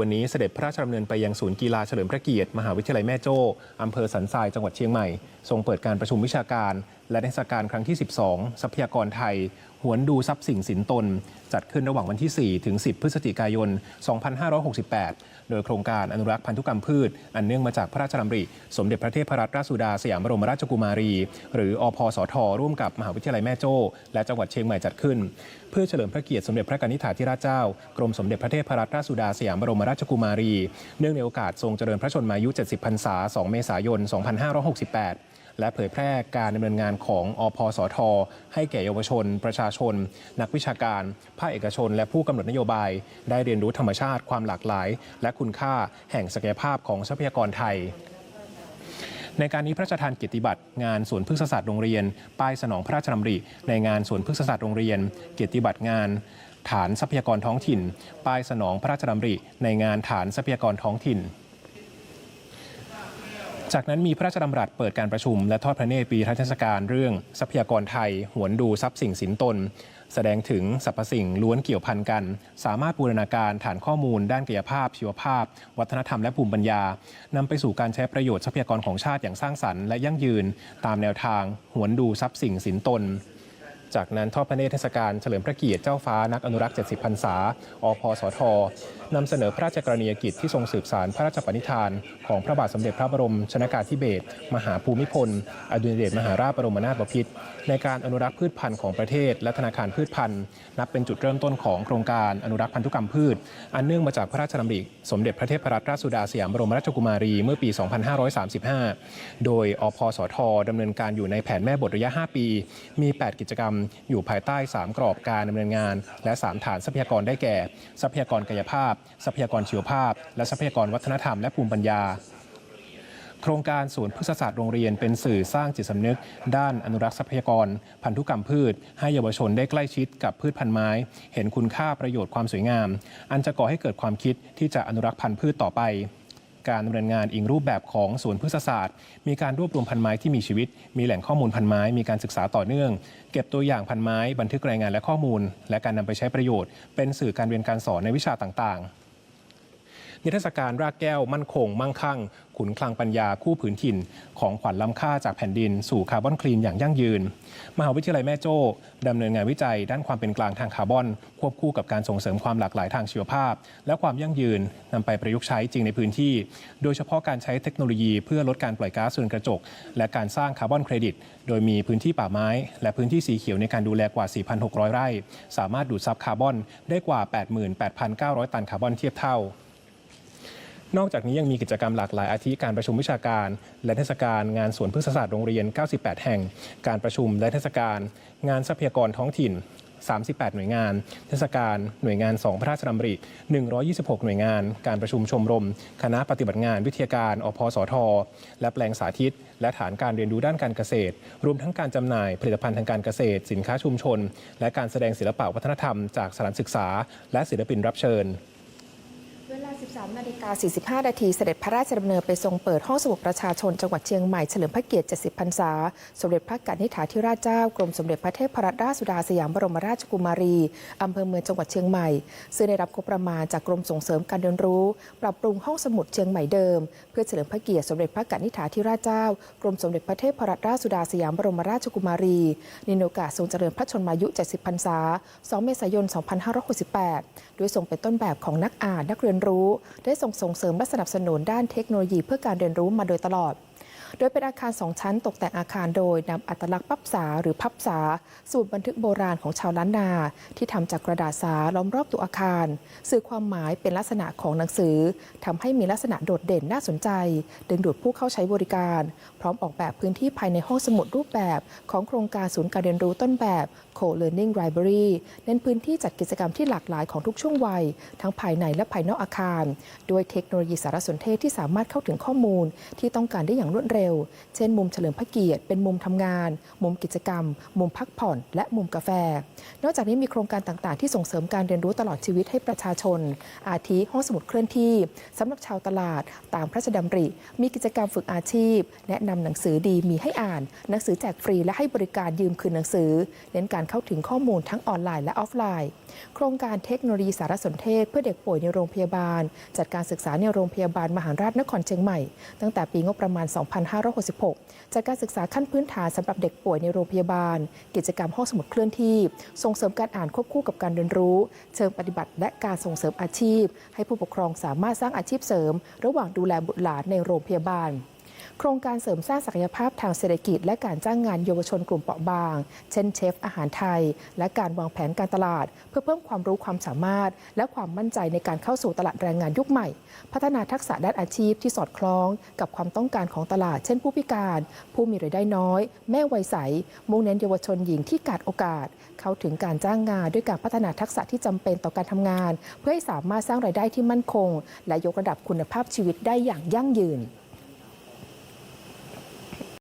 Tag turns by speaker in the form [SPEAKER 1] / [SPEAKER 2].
[SPEAKER 1] วันนี้เสด็จพระราชดำเนินไปยังศูนย์กีฬาเฉลิมพระเกียรติ มหาวิทยาลัยแม่โจ้อำเภอสันทรายจังหวัดเชียงใหม่ ทรงเปิดการประชุมวิชาการ และนิทศการครั้งที่ 12 ทรัพยากรไทย หวนดูทรัพย์สิ่งสินตน จัดขึ้นระหว่างวันที่ 4 ถึง 10 พฤศจิกายน 2568 โดยโครงการอนุรักษ์พันธุกรรมพืช อันเนื่องมาจากพระราชดำริ สมเด็จพระเทพรัตนราชสุดาสยามบรมราชกุมารี หรืออพสท ร่วมกับมหาวิทยาลัยแม่โจ้และจังหวัดเชียงใหม่จัดขึ้น เพื่อเฉลิมพระเกียรติสมเด็จพระกนิษฐาธิราชเจ้ากรมสมเด็จพระเทพรัตนราชสุดาสยามบรมราชกุมารี เนื่องในโอกาสทรงเจริญพระชนมายุ 70 พรรษา 2 เมษายน 2568 และเผยแพร่การดำเนินงานของอพสท ให้แก่เยาวชน ประชาชน นักวิชาการ ภาคเอกชน และผู้กำหนดนโยบาย ได้เรียนรู้ธรรมชาติความหลากหลาย และคุณค่าแห่งศักยภาพของทรัพยากรไทยในการนี้พระราชทานเกียรติบัตรงานสวนพฤกษศาสตร์โรงเรียน ป้ายสนองพระราชดำริ ในงานสวนพฤกษศาสตร์โรงเรียน เกียรติบัตรงาน ฐานทรัพยากรท้องถิ่น ป้ายสนองพระราชดำริ ในงานฐานทรัพยากรท้องถิ่น จากนั้นมีพระราชดำรัสเปิดการประชุม และทอดพระเนตรปีรัชเทศกาลเรื่องทรัพยากรไทย หวนดูทรัพย์สิ่งสินตน แสดงถึงสรรพสิ่งล้วนเกี่ยวพันกัน สามารถบูรณาการฐานข้อมูล ด้านกายภาพ ชีวภาพ วัฒนธรรมและภูมิปัญญานำไปสู่การใช้ประโยชน์ทรัพยากรของชาติอย่างสร้างสรรค์และยั่งยืน ตามแนวทางหวนดูทรัพย์สิ่งสินตน จากนั้นทอดพระเนตรเทศกาลเฉลิมพระเกียรติเจ้าฟ้านักอนุรักษ์ 70พรรษา อพสทนำเสนอพระราชกรณียกิจที่ทรงสืบสารพระราชปณิธาน ของพระบาทสมเด็จพระบรมชนากาธิเบศรมหาภูมิพล อดุลยเดชมหาราชบรมนาถบพิตรในการอนุรักษ์พืชพันธุ์ของประเทศ และธนาคารพืชพันธุ์ นับเป็นจุดเริ่มต้นของโครงการอนุรักษ์พันธุกรรมพืช อันเนื่องมาจากพระราชดำริสมเด็จพระเทพรัตนราชสุดาสยามบรมราชกุมารีเมื่อปี 2535 โดยอพสทดำเนินการอยู่ในแผนแม่บทระยะ 5 ปี มี 8 กิจกรรมอยู่ภายใต้ 3 กรอบการดำเนินงาน และ 3 ฐานทรัพยากรได้แก่ ทรัพยากรกายภาพ ทรัพยากรชีวภาพ และทรัพยากรวัฒนธรรมและภูมิปัญญาโครงการสวนพฤกษศาสตร์โรงเรียนเป็นสื่อสร้างจิตสำนึก ด้านอนุรักษ์ทรัพยากร พันธุกรรมพืช ให้เยาวชนได้ใกล้ชิดกับพืชพันธุ์ไม้ เห็นคุณค่าประโยชน์ความสวยงาม อันจะก่อให้เกิดความคิดที่จะอนุรักษ์พันธุ์พืชต่อไป การดำเนินงานอิงรูปแบบของสวนพฤกษศาสตร์ มีการรวบรวมพันไม้ที่มีชีวิต มีแหล่งข้อมูลพันไม้ มีการศึกษาต่อเนื่อง เก็บตัวอย่างพันไม้ บันทึกรายงานและข้อมูล และการนำไปใช้ประโยชน์ เป็นสื่อการเรียนการสอนในวิชาต่างๆ นิทรรศการรากแก้วมั่นคง มั่งคั่ง ขุนคลังปัญญาคู่ผืนถิ่น ของขวัญล้ำค่าจากแผ่นดิน สู่คาร์บอนคลีนอย่างยั่งยืน มหาวิทยาลัยแม่โจ้ดำเนินงานวิจัย ด้านความเป็นกลางทางคาร์บอน ควบคู่กับการส่งเสริมความหลากหลายทางชีวภาพ และความยั่งยืนนำไปประยุกต์ใช้จริงในพื้นที่ โดยเฉพาะการใช้เทคโนโลยีเพื่อลดการปล่อยก๊าซเรือนกระจก และการสร้างคาร์บอนเครดิต โดยมีพื้นที่ป่าไม้ และพื้นที่สีเขียวในการดูแลกว่า 4,600 ไร่ สามารถดูดซับคาร์บอนได้กว่า 88,900 ตันคาร์บอนเทียบเท่า นอกจากนี้ยังมีกิจกรรมหลากหลายอาทิการประชุมวิชาการ และเทศกาลงานสวนพฤกษศาสตร์โรงเรียน 98 แห่ง การประชุมและเทศกาลงานทรัพยากรท้องถิ่น 38 หน่วยงาน เทศกาลหน่วยงาน 2 พระราชดำริ 126 หน่วยงาน การประชุมชมรม คณะปฏิบัติงานวิทยาการอพสท และแปลงสาธิต และฐานการเรียนรู้ด้านการเกษตร รวมทั้งการจำหน่ายผลิตภัณฑ์ทางการเกษตร สินค้าชุมชน และการแสดงศิลปะวัฒนธรรมจากสถานศึกษา และศิลปินรับเชิญ
[SPEAKER 2] 13นาฬิกา45 นาทีเสด็จพระราชดำเนินไปทรงเปิดห้องสมุดประชาชนจังหวัดเชียงใหม่เฉลิมพระเกียรติ 70 พรรษา สมเด็จพระกนิษฐาธิราชเจ้ากรมสมเด็จพระเทพรัตนราชสุดาสยามบรมราชกุมารีอำเภอเมืองจังหวัดเชียงใหม่ ซึ่งได้รับงบประมาณจากกรมส่งเสริมการเรียนรู้ ปรับปรุงห้องสมุดเชียงใหม่เดิม เพื่อเฉลิมพระเกียรติสมเด็จพระกนิษฐาธิราชเจ้ากรมสมเด็จพระเทพรัตนราชสุดาสยามบรมราชกุมารีในโอกาสทรงเจริญพระชนมายุ 70 พรรษา 2 เมษายน 2568 ด้วยทรงเป็นต้นแบบของนักอ่านนักเรียนรู้ได้ส่งส่งเสริมและสนับสนุนด้านเทคโนโลยีเพื่อการเรียนรู้มาโดยตลอด โดยเป็นอาคารสองชั้นตกแต่งอาคารโดยนำอัตลักษณ์ปับสาหรือพับสาสูตรบันทึกโบราณของชาวล้านนา ที่ทำจากกระดาษสาล้อมรอบตัวอาคาร สื่อความหมายเป็นลักษณะของหนังสือทำให้มีลักษณะโดดเด่นน่าสนใจ ดึงดูดผู้เข้าใช้บริการ พร้อมออกแบบพื้นที่ภายในห้องสมุดรูปแบบของโครงการศูนย์การเรียนรู้ต้นแบบ Co-Learning Library เน้นพื้นที่จัดกิจกรรมที่หลากหลายของทุกช่วงวัย ทั้งภายในและภายนอกอาคาร ด้วยเทคโนโลยีสารสนเทศที่สามารถเข้าถึงข้อมูลที่ต้องการได้อย่างรวดเร็วเช่น มุมเฉลิมพระเกียรติเป็นมุมทำงาน มุมกิจกรรม มุมพักผ่อน และมุมกาแฟ นอกจากนี้มีโครงการต่างๆ ที่ส่งเสริมการเรียนรู้ตลอดชีวิตให้ประชาชน อาทิห้องสมุดเคลื่อนที่สำหรับชาวตลาด ตามพระราชดำริ มีกิจกรรมฝึกอาชีพ แนะนำหนังสือดีมีให้อ่าน หนังสือแจกฟรีและให้บริการยืมคืนหนังสือ เน้นการเข้าถึงข้อมูลทั้งออนไลน์และออฟไลน์ โครงการเทคโนโลยีสารสนเทศ เพื่อเด็กป่วยในโรงพยาบาล จัดการศึกษาในโรงพยาบาลมหาราชนครเชียงใหม่ ตั้งแต่ปีงบประมาณ2566 จากการศึกษาขั้นพื้นฐานสำหรับเด็กป่วยในโรงพยาบาล กิจกรรมห้องสมุดเคลื่อนที่ ส่งเสริมการอ่านควบคู่กับการเรียนรู้ เชิงปฏิบัติและการส่งเสริมอาชีพ ให้ผู้ปกครองสามารถสร้างอาชีพเสริม ระหว่างดูแลบุตรหลานในโรงพยาบาล ครงการเสริมสร้างศักยภาพทางเศรษฐกิจ และการจ้างงานเยาวชนกลุ่มเปราะบาง เช่นเชฟอาหารไทย และการวางแผนการตลาด เพื่อเพิ่มความรู้ความสามารถ และความมั่นใจในการเข้าสู่ตลาดแรงงานยุคใหม่ พัฒนาทักษะด้านอาชีพที่สอดคล้อง กับความต้องการของตลาด เช่นผู้พิการ ผู้มีรายได้น้อย แม่วัยใส มุ่งเน้นเยาวชนหญิงที่ขาดโอกาส เข้าถึงการจ้างงานด้วยการพัฒนาทักษะที่จำเป็นต่อการทำงาน เพื่อให้สามารถสร้างรายได้ที่มั่นคง และยกระดับคุณภาพชีวิตได้อย่างยั่งยืน